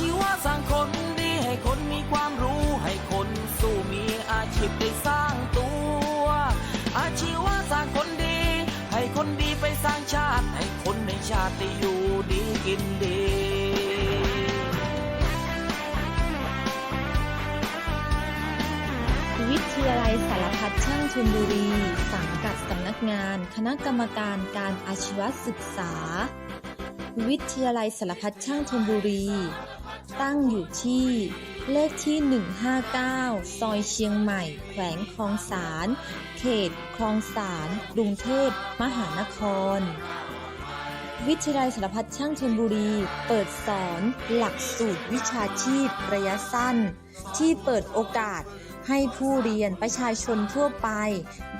ชีวสร้างความรู้ให้คนสู้มีอาชีพได้สร้างตัว อาชีวะสร้างคนดี ให้คนดีไปสร้างชาติ ให้คนในชาติได้อยู่ดีกินดีวิทยาลัยสารพัดช่างชลบุรี สังกัดสำนักงาน คณะกรรมการการอาชีวศึกษา วิทยาลัยสารพัดช่างชลบุรี ตั้งอยู่ที่เลขที่ 159 ซอยเชียงใหม่ แขวงคลองสาร เขตคลองสารกรุงเทพมหานคร วิทยาลัยสารพัดช่างชลบุรี เปิดสอนหลักสูตรวิชาชีพระยะสั้น ที่เปิดโอกาสให้ผู้เรียนประชาชนทั่วไป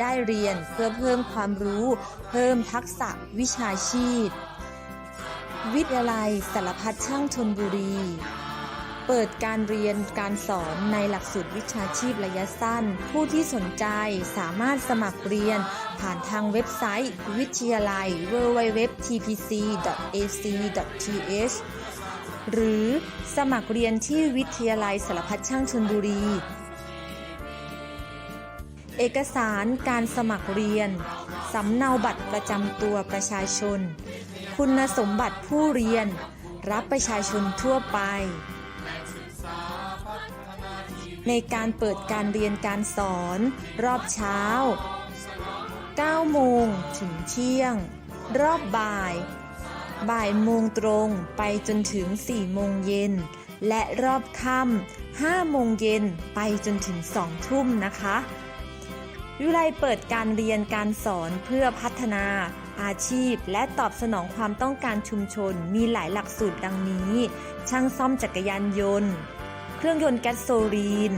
ได้เรียนเพื่อเพิ่มความรู้ เพิ่มทักษะวิชาชีพ วิทยาลัยสารพัดช่างชนบุรี เปิดการเรียนการสอนในหลักสูตรวิชาชีพระยะสั้น ผู้ที่สนใจสามารถสมัครเรียนผ่านทางเว็บไซต์ วิทยาลัย www.tpc.ac.th หรือสมัครเรียนที่วิทยาลัยสารพัดช่างชนบุรี เอกสารการสมัครเรียน สำเนาบัตรประจำตัวประชาชน คุณสมบัติผู้เรียน รับประชาชนทั่วไป ในการเปิดการเรียนการสอน รอบเช้า 9 โมงถึงเที่ยง รอบบ่าย บ่ายโมงตรงไปจนถึง 4 โมงเย็น และรอบค่ำ5โมงเย็นไปจนถึง 2 ทุ่มนะคะวิไลเปิดการเรียนการสอนเพื่อพัฒนา อาชีพ และตอบสนองความต้องการชุมชน มีหลายหลักสูตรดังนี้ ช่างซ่อมจักรยานยนต์ เครื่องยนต์แก๊สโซลีน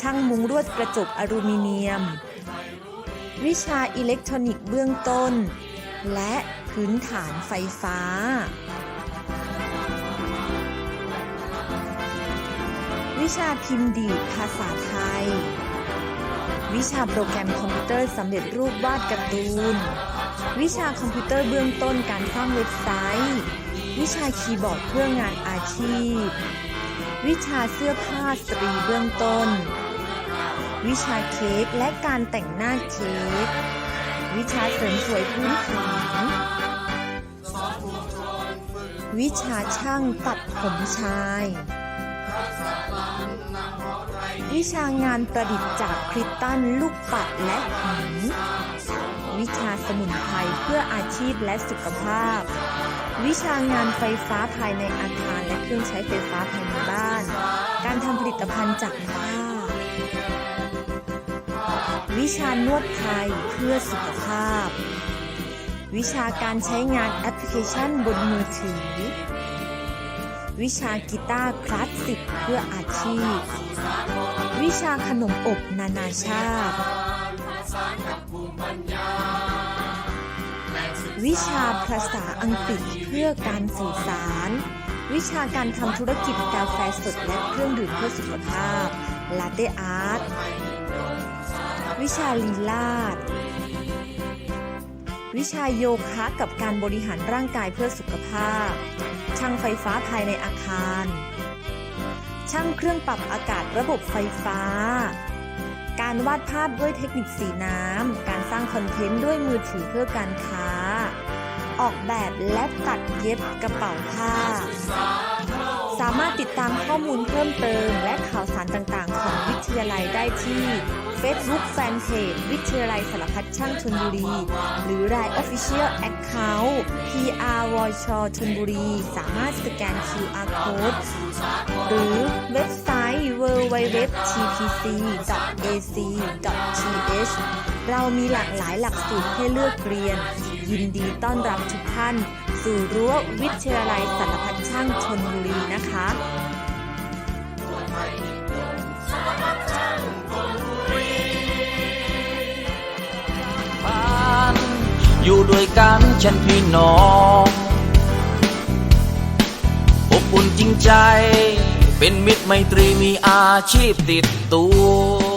ช่างมุงลวดกระจกอลูมิเนียม วิชาอิเล็กทรอนิกส์เบื้องต้น และพื้นฐานไฟฟ้าวิชาพิมพ์ดีดภาษาไทย วิชาโปรแกรมคอมพิวเตอร์สำเร็จรูปวาดการ์ตูน วิชาคอมพิวเตอร์เบื้องต้นการสร้างเว็บไซต์ วิชาคีย์บอร์ดเพื่องานอาชีพ วิชาเสื้อผ้าสตรีเบื้องต้น วิชาเค้กและการแต่งหน้าเค้ก วิชาเสริมสวยพื้นฐานวิชาช่างตัดผมชาย วิชางานประดิษฐ์จากคริสตัลลูกปัดและหิน วิชาสมุนไพรเพื่ออาชีพและสุขภาพ วิชางานไฟฟ้าภายในอาคารและเครื่องใช้ไฟฟ้าภายในบ้าน การทำผลิตภัณฑ์จากผ้า วิชานวดไทยเพื่อสุขภาพ วิชาการใช้งานแอปพลิเคชันบนมือถือ วิชากีตาร์คลาสสิกเพื่ออาชีพ วิชาขนมอบนานาชาติ วิชาภาษาอังกฤษเพื่อการสื่อสาร วิชาการทำธุรกิจกาแฟสดและเครื่องดื่มเพื่อสุขภาพ ลาเต้อาร์ต วิชาลีลาด วิชาโยคะกับการบริหารร่างกายเพื่อสุขภาพ ช่างไฟฟ้าภายในอาคาร ช่างเครื่องปรับอากาศระบบไฟฟ้าการวาดภาพด้วยเทคนิคสีน้ำ การสร้างคอนเทนต์ด้วยมือถือเพื่อการค้า ออกแบบและตัดเย็บกระเป๋าผ้า สามารถติดตามข้อมูลเพิ่มเติม และข่าวสารต่างๆ ของวิทยาลัยได้ที่ Facebook Fanpage วิทยาลัยสารพัดช่างชนบุรี หรือ Line Official Account PR v o i c h ชนบุรี สามารถสแกน QR Code หรือเว็บไซต์ www.tpc.ac.th เรามีหลากหลายหลักสูตรให้เลือกเรียน ยินดีต้อนรับทุกท่าน สู่รั้ววิทยาลัยสารพัดช่างชนบุรีนะคะบ้านอยู่ด้วยกันฉันพี่น้องอบอุ่นจริงใจ เป็นมิตรไมตรีมีอาชีพติดตัว